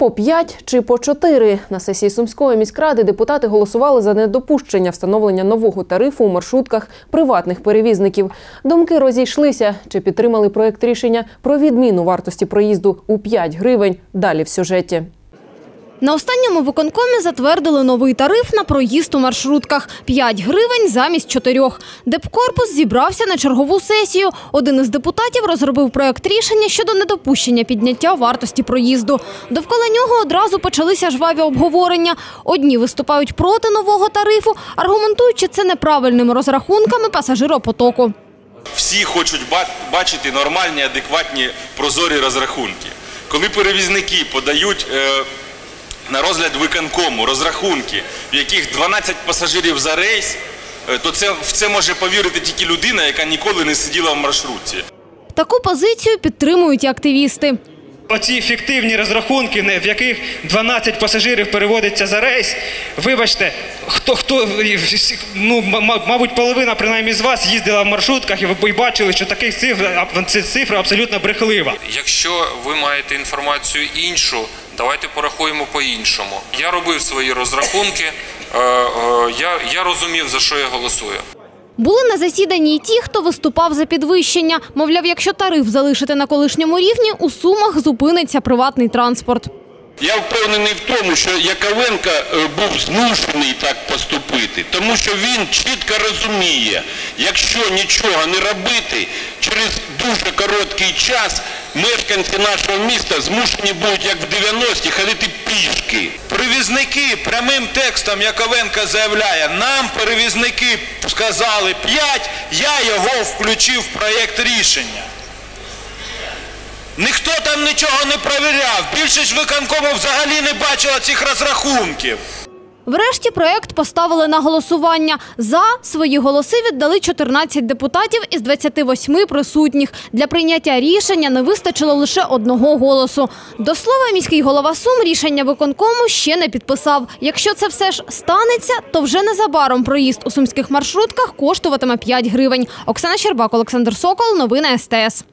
По 5 чи по 4. На сесії Сумської міськради депутати голосували за недопущення встановлення нового тарифу у маршрутках приватних перевізників. Думки розійшлися. Чи підтримали проект рішення про відміну вартості проїзду у 5 гривень? Далі в сюжеті. На останньому виконкомі затвердили новий тариф на проїзд у маршрутках – 5 гривень замість 4. Депкорпус зібрався на чергову сесію. Один із депутатів розробив проект рішення щодо недопущення підняття вартості проїзду. Довкола нього одразу почалися жваві обговорення. Одні виступають проти нового тарифу, аргументуючи це неправильними розрахунками пасажиропотоку. Всі хочуть ба- бачити нормальні, адекватні, прозорі розрахунки. Коли перевізники подають е, на розгляд виконкому розрахунки, в яких 12 пасажирів за рейс, е, то це, в це може повірити тільки людина, яка ніколи не сиділа в маршрутці. Таку позицію підтримують і активісти. Оці фіктивні розрахунки, не- в яких 12 пасажирів переводиться за рейс. Вибачте, хто хто ну мабуть, половина принаймні з вас їздила в маршрутках і ви бачили, що таких цифр цифра абсолютно брехлива. Якщо ви маєте інформацію іншу, давайте порахуємо по-іншому. Я робив свої розрахунки, е, е, я, я розумів, за що я голосую. Були на засіданні й ті, хто виступав за підвищення. Мовляв, якщо тариф залишити на колишньому рівні, у Сумах зупиниться приватний транспорт. Я впевнений в тому, що Яковенко е, був змушений так поступити, тому що він чітко розуміє, якщо нічого не робити, через дуже короткий час мешканці нашого міста змушені будуть, як в 90-ті, ходити пішки. Перевізники прямим текстом Яковенка заявляє, нам перевізники сказали 5, я його включив в проєкт рішення. Ніхто там нічого не перевіряв. Більшість виконкому взагалі не бачила цих розрахунків. Врешті проект поставили на голосування. За свої голоси віддали 14 депутатів із 28 присутніх. Для прийняття рішення не вистачило лише одного голосу. До слова, міський голова Сум рішення виконкому ще не підписав. Якщо це все ж станеться, то вже незабаром проїзд у сумських маршрутках коштуватиме 5 гривень. Оксана Щербак, Олександр Сокол. Новини СТС.